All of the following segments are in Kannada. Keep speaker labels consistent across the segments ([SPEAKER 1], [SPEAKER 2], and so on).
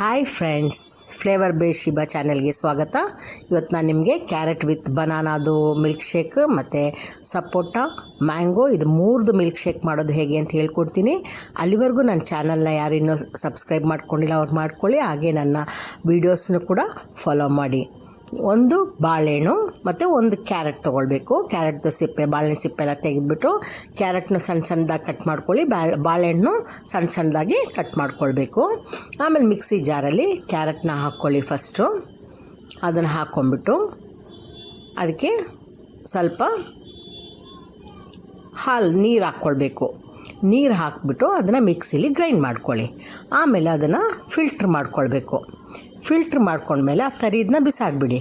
[SPEAKER 1] ಹಾಯ್ ಫ್ರೆಂಡ್ಸ್ ಫ್ಲೇವರ್ ಬೇ ಶಿಬಾ ಚಾನೆಲ್ಗೆ ಸ್ವಾಗತ. ಇವತ್ತು ನಾನು ನಿಮಗೆ ಕ್ಯಾರೆಟ್ ವಿತ್ ಬನಾನಾದು ಮಿಲ್ಕ್ ಶೇಕ್ ಮತ್ತು ಸಪೋಟ ಮ್ಯಾಂಗೋ ಇದು ಮೂರ್ದು ಮಿಲ್ಕ್ ಶೇಕ್ ಮಾಡೋದು ಹೇಗೆ ಅಂತ ಹೇಳ್ಕೊಡ್ತೀನಿ. ಅಲ್ಲಿವರೆಗೂ ನನ್ನ ಚಾನಲ್ನ ಯಾರು ಇನ್ನೂ ಸಬ್ಸ್ಕ್ರೈಬ್ ಮಾಡ್ಕೊಂಡಿಲ್ಲ ಅವ್ರು ಮಾಡ್ಕೊಳ್ಳಿ. ಹಾಗೆ ನನ್ನ ವೀಡಿಯೋಸ್ನು ಕೂಡ ಫಾಲೋ ಮಾಡಿ. ಒಂದು ಬಾಳೆಹಣ್ಣು ಮತ್ತು ಒಂದು ಕ್ಯಾರೆಟ್ ತೊಗೊಳ್ಬೇಕು. ಕ್ಯಾರೆಟ್ದು ಸಿಪ್ಪೆ ಬಾಳೆಹಣ್ಣು ಸಿಪ್ಪೆ ಎಲ್ಲ ತೆಗೆದುಬಿಟ್ಟು ಕ್ಯಾರೆಟ್ನ ಸಣ್ಣ ಸಣ್ಣದಾಗಿ ಕಟ್ ಮಾಡ್ಕೊಳ್ಳಿ. ಬಾಳೆ ಬಾಳೆಹಣ್ಣು ಸಣ್ಣ ಸಣ್ಣದಾಗಿ ಕಟ್ ಮಾಡ್ಕೊಳ್ಬೇಕು. ಆಮೇಲೆ ಮಿಕ್ಸಿ ಜಾರಲ್ಲಿ ಕ್ಯಾರೆಟ್ನ ಹಾಕ್ಕೊಳ್ಳಿ ಫಸ್ಟು. ಅದನ್ನು ಹಾಕ್ಕೊಂಬಿಟ್ಟು ಅದಕ್ಕೆ ಸ್ವಲ್ಪ ಹಾಲು, ನೀರು ಹಾಕ್ಕೊಳ್ಬೇಕು. ನೀರು ಹಾಕ್ಬಿಟ್ಟು ಅದನ್ನು ಮಿಕ್ಸಿಲಿ ಗ್ರೈಂಡ್ ಮಾಡ್ಕೊಳ್ಳಿ. ಆಮೇಲೆ ಅದನ್ನು ಫಿಲ್ಟ್ರ್ ಮಾಡ್ಕೊಳ್ಬೇಕು. ಫಿಲ್ಟ್ರ್ ಮಾಡ್ಕೊಂಡ್ಮೇಲೆ ಆ ತರಿದನ್ನ ಬಿಸಾಡಿಬಿಡಿ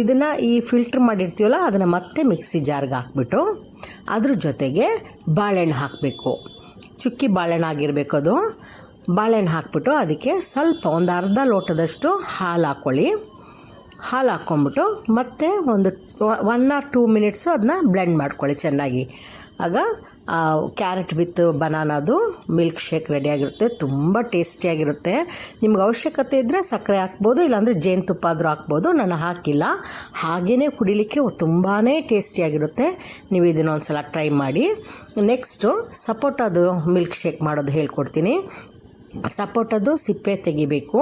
[SPEAKER 1] ಇದನ್ನು ಈ ಫಿಲ್ಟ್ರ್ ಮಾಡಿರ್ತೀವಲ್ಲ, ಅದನ್ನು ಮತ್ತೆ ಮಿಕ್ಸಿ ಜಾರ್ಗೆ ಹಾಕ್ಬಿಟ್ಟು ಅದ್ರ ಜೊತೆಗೆ ಬಾಳೆಹಣ್ಣು ಹಾಕಬೇಕು. ಚುಕ್ಕಿ ಬಾಳೆಹಣ್ಣು ಆಗಿರಬೇಕು ಅದು. ಬಾಳೆಹಣ್ಣು ಹಾಕ್ಬಿಟ್ಟು ಅದಕ್ಕೆ ಸ್ವಲ್ಪ ಒಂದು ಅರ್ಧ ಲೋಟದಷ್ಟು ಹಾಲು ಹಾಕ್ಕೊಳ್ಳಿ ಹಾಲು ಹಾಕ್ಕೊಂಬಿಟ್ಟು ಮತ್ತೆ ಒಂದು ಒನ್ ಆರ್ ಟೂ ಮಿನಿಟ್ಸು ಅದನ್ನ ಬ್ಲೆಂಡ್ ಮಾಡ್ಕೊಳ್ಳಿ ಚೆನ್ನಾಗಿ. ಆಗ ಕ್ಯಾರೆಟ್ ವಿತ್ ಬನಾನದು ಮಿಲ್ಕ್ ಶೇಕ್ ರೆಡಿಯಾಗಿರುತ್ತೆ. ತುಂಬ ಟೇಸ್ಟಿಯಾಗಿರುತ್ತೆ. ನಿಮ್ಗೆ ಅವಶ್ಯಕತೆ ಇದ್ದರೆ ಸಕ್ಕರೆ ಹಾಕ್ಬೋದು, ಇಲ್ಲಾಂದರೆ ಜೇನುತುಪ್ಪ ಆದರೂ ಹಾಕ್ಬೋದು, ನಾನು ಹಾಕಿಲ್ಲ. ಹಾಗೆಯೇ ಕುಡಿಲಿಕ್ಕೆ ತುಂಬಾ ಟೇಸ್ಟಿಯಾಗಿರುತ್ತೆ. ನೀವು ಇದನ್ನ ಒಂದು ಸಲ ಟ್ರೈ ಮಾಡಿ. ನೆಕ್ಸ್ಟು ಸಪೋಟದು ಮಿಲ್ಕ್ ಶೇಕ್ ಮಾಡೋದು ಹೇಳ್ಕೊಡ್ತೀನಿ. ಸಪೋಟದು ಸಿಪ್ಪೆ ತೆಗಿಬೇಕು.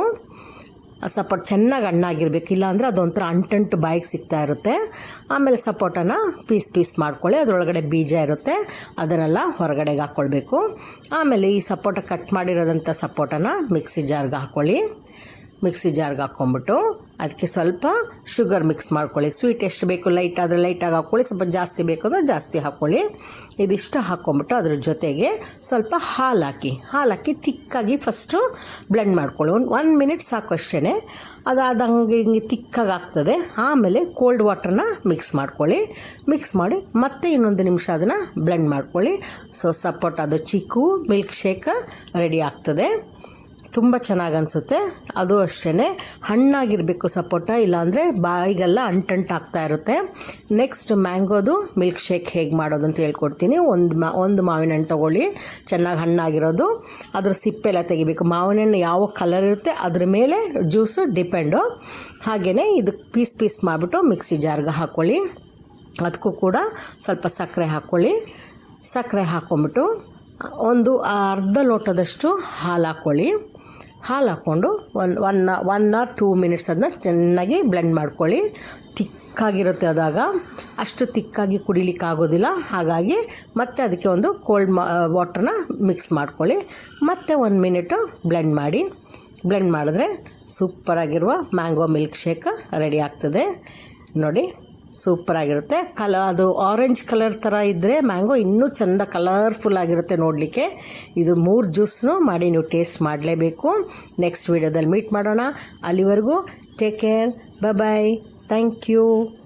[SPEAKER 1] ಸಪೋಟ ಚೆನ್ನಾಗಿ ಹಣ್ಣಾಗಿರ್ಬೇಕು ಇಲ್ಲಾಂದರೆ ಅದೊಂಥರ ಅಂಟಂಟು ಬಾಯಿಗೆ ಸಿಗ್ತಾ ಇರುತ್ತೆ. ಆಮೇಲೆ ಸಪೋಟನ ಪೀಸ್ ಪೀಸ್ ಮಾಡ್ಕೊಳ್ಳಿ, ಅದರೊಳಗಡೆ ಬೀಜ ಇರುತ್ತೆ, ಅದನ್ನೆಲ್ಲ ಹೊರಗಡೆಗೆ ಹಾಕ್ಕೊಳ್ಬೇಕು ಆಮೇಲೆ ಈ ಸಪೋಟ ಕಟ್ ಮಾಡಿರೋದಂಥ ಸಪೋಟನ ಮಿಕ್ಸಿ ಜಾರ್ಗೆ ಹಾಕ್ಕೊಳ್ಳಿ ಮಿಕ್ಸಿ ಜಾರ್ಗೆ ಹಾಕ್ಕೊಂಬಿಟ್ಟು ಅದಕ್ಕೆ ಸ್ವಲ್ಪ ಶುಗರ್ ಮಿಕ್ಸ್ ಮಾಡ್ಕೊಳ್ಳಿ. ಸ್ವೀಟ್ ಎಷ್ಟು ಬೇಕು ಲೈಟ್ ಆದರೆ ಲೈಟಾಗಿ ಹಾಕ್ಕೊಳ್ಳಿ. ಸ್ವಲ್ಪ ಜಾಸ್ತಿ ಬೇಕು ಅಂದರೆ ಜಾಸ್ತಿ ಹಾಕ್ಕೊಳ್ಳಿ. ಇದಿಷ್ಟು ಹಾಕ್ಕೊಂಬಿಟ್ಟು ಅದ್ರ ಜೊತೆಗೆ ಸ್ವಲ್ಪ ಹಾಲು ಹಾಕಿ. ಹಾಲು ಹಾಕಿ ತಿಕ್ಕಾಗಿ ಫಸ್ಟು ಬ್ಲೆಂಡ್ ಮಾಡ್ಕೊಳ್ಳಿ. ಒಂದು ಒನ್ ಮಿನಿಟ್ ಸಾಕು ಅಷ್ಟೇ ಅದಾದಂಗೆ ಹಿಂಗೆ ತಿಕ್ಕಾಗಿ ಆಗ್ತದೆ. ಆಮೇಲೆ ಕೋಲ್ಡ್ ವಾಟ್ರನ್ನ ಮಿಕ್ಸ್ ಮಾಡ್ಕೊಳ್ಳಿ. ಮಿಕ್ಸ್ ಮಾಡಿ ಮತ್ತೆ ಇನ್ನೊಂದು ನಿಮಿಷ ಅದನ್ನು ಬ್ಲೆಂಡ್ ಮಾಡ್ಕೊಳ್ಳಿ. ಸೊ ಸಪೋಟ ಅದು ಚಿಕ್ಕು ಮಿಲ್ಕ್ ಶೇಕ್ ರೆಡಿ ಆಗ್ತದೆ. ತುಂಬ ಚೆನ್ನಾಗಿ ಅನಿಸುತ್ತೆ. ಅದು ಅಷ್ಟೇ ಹಣ್ಣಾಗಿರಬೇಕು ಸಪೋಟ, ಇಲ್ಲಾಂದರೆ ಬಾಯಿಗೆಲ್ಲ ಅಂಟಂಟಾಗ್ತಾ ಇರುತ್ತೆ. ನೆಕ್ಸ್ಟ್ ಮ್ಯಾಂಗೋದು ಮಿಲ್ಕ್ ಶೇಕ್ ಹೇಗೆ ಮಾಡೋದು ಅಂತ ಹೇಳ್ಕೊಡ್ತೀನಿ. ಒಂದು ಮಾ, ಒಂದು ಮಾವಿನ ಹಣ್ಣು ತೊಗೊಳ್ಳಿ. ಚೆನ್ನಾಗಿ ಹಣ್ಣಾಗಿರೋದು. ಅದ್ರ ಸಿಪ್ಪೆಲ್ಲ ತೆಗಿಬೇಕು. ಮಾವಿನ ಹಣ್ಣು ಯಾವ ಕಲರ್ ಇರುತ್ತೆ, ಅದ್ರ ಮೇಲೆ ಜ್ಯೂಸು ಡಿಪೆಂಡು ಹಾಗೆಯೇ ಇದಕ್ಕೆ ಪೀಸ್ ಪೀಸ್ ಮಾಡಿಬಿಟ್ಟು ಮಿಕ್ಸಿ ಜಾರ್ಗೆ ಹಾಕ್ಕೊಳ್ಳಿ ಅದಕ್ಕೂ ಕೂಡ ಸ್ವಲ್ಪ ಸಕ್ಕರೆ ಹಾಕ್ಕೊಳ್ಳಿ ಸಕ್ಕರೆ ಹಾಕ್ಕೊಂಬಿಟ್ಟು ಒಂದು ಅರ್ಧ ಲೋಟದಷ್ಟು ಹಾಲು ಹಾಕ್ಕೊಳ್ಳಿ ಹಾಲು ಹಾಕ್ಕೊಂಡು one one one or two minutes ಅದನ್ನ ಚೆನ್ನಾಗಿ ಬ್ಲೆಂಡ್ ಮಾಡ್ಕೊಳ್ಳಿ. ತಿಕ್ಕಾಗಿರುತ್ತೆ ಅದಾಗ ಅಷ್ಟು ತಿಕ್ಕಾಗಿ ಕುಡಿಲಿಕ್ಕೆ ಆಗೋದಿಲ್ಲ ಹಾಗಾಗಿ ಮತ್ತೆ ಅದಕ್ಕೆ ಒಂದು ಕೋಲ್ಡ್ ಮಾ ವಾಟ್ರನ್ನ ಮಿಕ್ಸ್ ಮಾಡ್ಕೊಳ್ಳಿ. ಮತ್ತೆ ಒಂದು ಮಿನಿಟು ಬ್ಲೆಂಡ್ ಮಾಡಿ. ಬ್ಲೆಂಡ್ ಮಾಡಿದ್ರೆ ಸೂಪರಾಗಿರುವ ಮ್ಯಾಂಗೋ ಮಿಲ್ಕ್ ಶೇಕ್ ರೆಡಿ ಆಗ್ತದೆ. ನೋಡಿ. ಸೂಪರಾಗಿರುತ್ತೆ ಕಲ ಅದು ಆರೆಂಜ್ ಕಲರ್ ಥರ ಇದ್ದರೆ ಮ್ಯಾಂಗೋ ಇನ್ನೂ ಚೆಂದ ಕಲರ್ಫುಲ್ ಆಗಿರುತ್ತೆ ನೋಡಲಿಕ್ಕೆ. ಇದು ಮೂರು ಜ್ಯೂಸ್ನು ಮಾಡಿ ನೀವು ಟೇಸ್ಟ್ ಮಾಡಲೇಬೇಕು. ನೆಕ್ಸ್ಟ್ ವೀಡಿಯೋದಲ್ಲಿ ಮೀಟ್ ಮಾಡೋಣ. ಅಲ್ಲಿವರೆಗೂ take care bye thank you